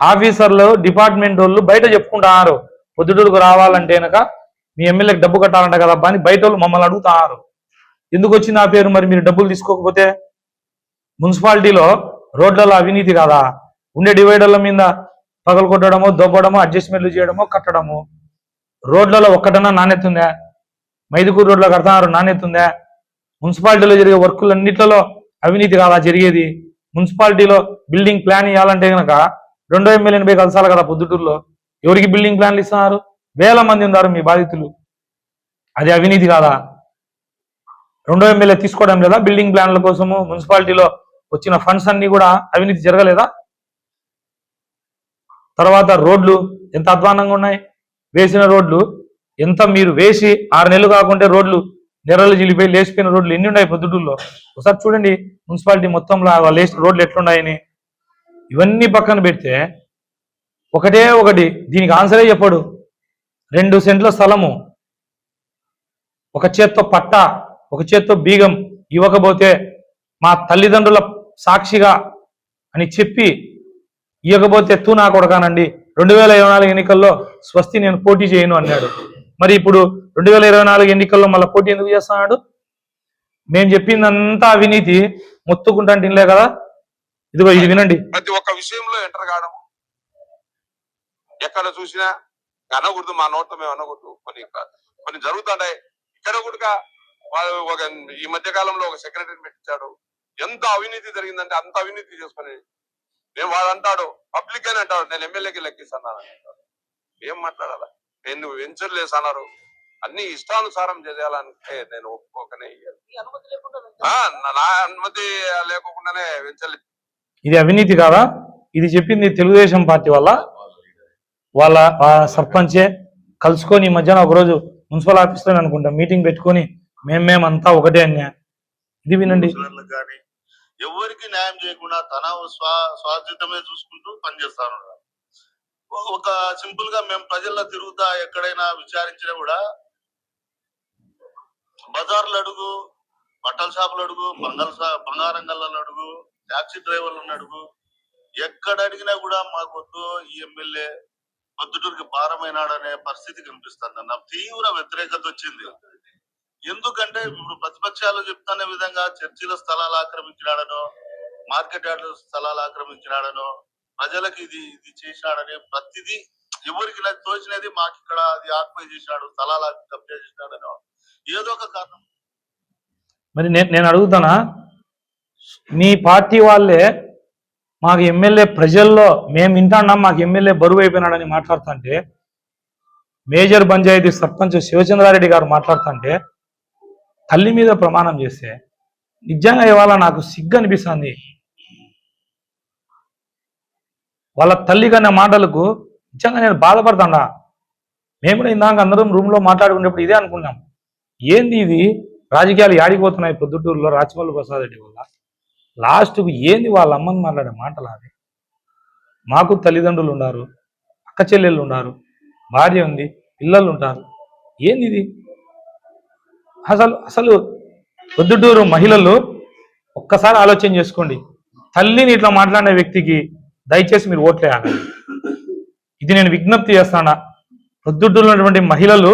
ఆఫీసర్లు డిపార్ట్మెంట్ వాళ్ళు బయట చెప్పుకుంటున్నారు. పొద్దుటూరుకు రావాలంటే కనుక మీ ఎమ్మెల్యేకి డబ్బు కట్టాలంట కదా అని బయట వాళ్ళు మమ్మల్ని అడుగుతున్నారు. ఎందుకు వచ్చింది ఆ పేరు మరి మీరు డబ్బులు తీసుకోకపోతే? మున్సిపాలిటీలో రోడ్లలో అవినీతి కాదా. ఉండే డివైడర్ల మీద పగలు కొట్టడము దొబ్బడము అడ్జస్ట్మెంట్లు చేయడము కట్టడము. రోడ్లలో ఒక్కటన్నా నాణ్యత ఉందా? మైదుకూరు రోడ్లో కడతారు నాణ్యత ఉందా? మున్సిపాలిటీలో జరిగే వర్కులన్నిట్లలో అవినీతి కాదా జరిగేది? మున్సిపాలిటీలో బిల్డింగ్ ప్లాన్ ఇవ్వాలంటే కనుక రెండో ఎమ్మెల్యేని పోయి కలసాలి కదా పొద్దుటూరులో. ఎవరికి బిల్డింగ్ ప్లాన్లు ఇస్తున్నారు? వేల మంది ఉన్నారు మీ బాధితులు. అది అవినీతి కాదా? రెండో ఎమ్మెల్యే తీసుకోవడం లేదా బిల్డింగ్ ప్లాన్ల కోసము మున్సిపాలిటీలో వచ్చిన ఫండ్స్ అన్ని కూడా అవినీతి జరగలేదా? తర్వాత రోడ్లు ఎంత అధ్వానంగా ఉన్నాయి? వేసిన రోడ్లు ఎంత మీరు వేసి ఆరు నెలలు కాకుంటే రోడ్లు నెర్రలు జిలిపోయి లేచిపోయిన రోడ్లు ఎన్ని ఉన్నాయి పొద్దుటూరులో? ఒకసారి చూడండి మున్సిపాలిటీ మొత్తంలో ఆ లేచిన రోడ్లు ఎట్లున్నాయని. ఇవన్నీ పక్కన పెడితే ఒకటే ఒకటి దీనికి ఆన్సరే చెప్పడు. రెండు సెంట్ల స్థలము ఒక చేత్తో పట్ట ఒక చేత్తో బీగం ఇవ్వకపోతే మా తల్లిదండ్రుల సాక్షిగా అని చెప్పి ఇవ్వకపోతే తూ నా కొడకానండి. రెండు వేల ఇరవై నాలుగు ఎన్నికల్లో స్వస్తి నేను పోటీ చేయను అన్నాడు. మరి ఇప్పుడు రెండు వేల ఇరవై నాలుగు ఎన్నికల్లో మళ్ళీ పోటీ ఎందుకు చేస్తున్నాడు? మేము చెప్పిందంతా అవినీతి మొత్తుకుంటాంటే కదా. ఇదిగో ఇది వినండి. ప్రతి ఒక్క విషయంలో ఎంటర్ కావడం ఎక్కడ చూసినా అనకూడదు మా నోట్లో మేము అనకూడదు. కొన్ని కొన్ని జరుగుతుంటాయి. ఇక్కడ కూడా వాళ్ళు ఒక ఈ మధ్య కాలంలో ఒక సెక్రటరీని పెట్టించాడు. ఎంత అవినీతి జరిగిందంటే అంత అవినీతి చేసుకుని నేను వాడు అంటాడు పబ్లిక్ అని అంటాడు. నేను ఎమ్మెల్యేకి లెక్కిస్తాను అని అంటాడు. ఏం మాట్లాడాలా? నేను వెంచర్ లేసన్నారు అన్ని ఇష్టానుసారం చేయాలంటే నేను ఒప్పుకోకనే నా- నా అనుమతి లేకోకుండానే వెంచర్ ఇది అవినీతి కాదా? ఇది చెప్పింది తెలుగుదేశం పార్టీ వల్ల వాళ్ళ ఆ సర్పంచే. కలుసుకొని ఈ మధ్యాహ్నం ఒకరోజు మున్సిపల్ ఆఫీస్లో అనుకుంటా మీటింగ్ పెట్టుకొని మేమేమంతా ఒకటే అన్యా ఇది వినండి. కానీ ఎవరికి న్యాయం చేయకుండా తన స్వా చూసుకుంటూ పనిచేస్తాను. ఒక సింపుల్గా మేము ప్రజల్లో తిరుగుతా ఎక్కడైనా విచారించినా కూడా బజార్లు అడుగు బట్టల షాపులు అడుగు బంగారు షా- అడుగు టాక్సీ డ్రైవర్లను అడుగు ఎక్కడ అడిగినా కూడా మాకు వద్దు ఈ ఎమ్మెల్యే పొద్దుటూరికి భారమైనాడనే పరిస్థితి కనిపిస్తుంది అన్న తీవ్ర వ్యతిరేకత వచ్చింది. ఎందుకంటే ఇప్పుడు ప్రతిపక్షాలు చెప్తున్న విధంగా చర్చిల స్థలాలు ఆక్రమించినాడనో మార్కెట్ యార్డుల స్థలాలు ఆక్రమించినాడనో ప్రజలకు ఇది ఇది చేసినాడని ప్రతిదీ ఎవరికి నాకు తోచినది మాకు ఇక్కడ అది ఆక్యుపై చేసినాడు స్థలాలు కబ్జా చేసినాడనో ఏదో ఒక కారణం. మరి నేను నేను అడుగుతానా? మీ పార్టీ వాళ్ళే మాకు ఎమ్మెల్యే ప్రజల్లో మేము వింటాన్నాం మాకు ఎమ్మెల్యే బరువు అయిపోయినాడని మాట్లాడుతుంటే మేజర్ పంచాయతీ సర్పంచ్ శివచంద్రారెడ్డి గారు మాట్లాడుతుంటే తల్లి మీద ప్రమాణం చేస్తే నిజంగా ఇవాళ నాకు సిగ్గు అనిపిస్తుంది. వాళ్ళ తల్లి కన్నా మాటలకు నిజంగా నేను బాధపడతాడా మేము కూడా ఇందాక అందరం రూమ్లో మాట్లాడుకునేప్పుడు ఇదే అనుకున్నాం. ఏంది ఇది? రాజకీయాలు యాడిపోతున్నాయి పొద్దుటూరులో రాచమల్లి ప్రసాద్ రెడ్డి వల్ల? లాస్ట్కు ఏంది వాళ్ళ అమ్మని మాట్లాడే మాటలు అవి? మాకు తల్లిదండ్రులు ఉన్నారు అక్క చెల్లెళ్ళు ఉన్నారు భార్య ఉంది పిల్లలు ఉంటారు. ఏంది ఇది? అసలు అసలు పొద్దుటూరు మహిళలు ఒక్కసారి ఆలోచన చేసుకోండి. తల్లిని ఇట్లా మాట్లాడే వ్యక్తికి దయచేసి మీరు ఓట్లేయాలి ఇది నేను విజ్ఞప్తి చేస్తానా. పొద్దుటూరు ఉన్నటువంటి మహిళలు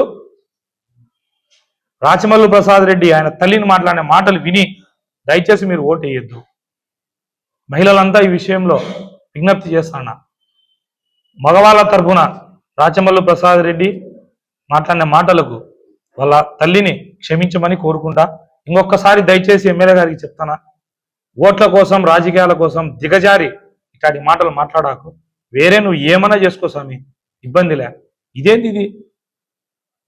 రాచమల్లు ప్రసాద్ రెడ్డి ఆయన తల్లిని మాట్లాడే మాటలు విని దయచేసి మీరు ఓటు వేయొద్దు. మహిళలంతా ఈ విషయంలో విజ్ఞప్తి చేస్తాను? మగవాళ్ళ తరఫున రాచమల్లు ప్రసాద్ రెడ్డి మాట్లాడిన మాటలకు వాళ్ళ తల్లిని క్షమించమని కోరుకుంటా. ఇంకొకసారి దయచేసి ఎమ్మెల్యే గారికి చెప్తానా? ఓట్ల కోసం రాజకీయాల కోసం దిగజారి ఇట్లాంటి మాటలు మాట్లాడాకు. వేరే నువ్వు ఏమైనా చేసుకో స్వామి ఇబ్బందిలే ఇదేంది ఇది?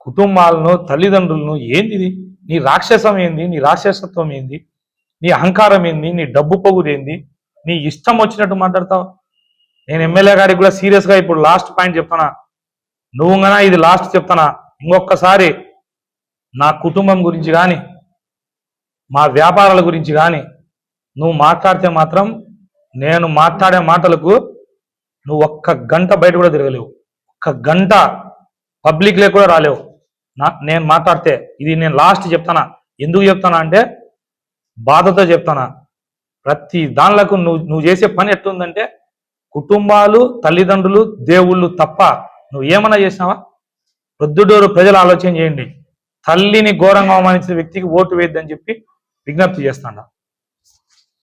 కుటుంబాలను తల్లిదండ్రులను ఏంది ఇది? నీ రాక్షసం ఏంది? నీ రాక్షసత్వం ఏంది? నీ అహంకారం ఏంది? నీ డబ్బు పొగుదేంది నీ ఇష్టం వచ్చినట్టు మాట్లాడతావు? నేను ఎమ్మెల్యే గారికి కూడా సీరియస్గా ఇప్పుడు లాస్ట్ పాయింట్ చెప్తానా నువ్వు గనా ఇది లాస్ట్ చెప్తానా ఇంకొకసారి నా కుటుంబం గురించి కానీ మా వ్యాపారాల గురించి కానీ నువ్వు మాట్లాడితే మాత్రం నేను మాట్లాడే మాటలకు నువ్వు ఒక్క గంట బయట కూడా తిరగలేవు. ఒక్క గంట పబ్లిక్లే కూడా రాలేవు. నా నేను మాట్లాడితే ఇది నేను లాస్ట్ చెప్తానా ఎందుకు చెప్తానా అంటే బాధతో చెప్తానా ప్రతి దానిలకు నువ్వు నువ్వు చేసే పని ఎట్లుందంటే కుటుంబాలు తల్లిదండ్రులు దేవుళ్ళు తప్ప నువ్వు ఏమన్నా చేసినావా? ప్రొద్దుటూరు ప్రజలు ఆలోచన చేయండి. తల్లిని ఘోరంగా అవమానించిన వ్యక్తికి ఓటు వేయద్దని చెప్పి విజ్ఞప్తి చేస్తాడా.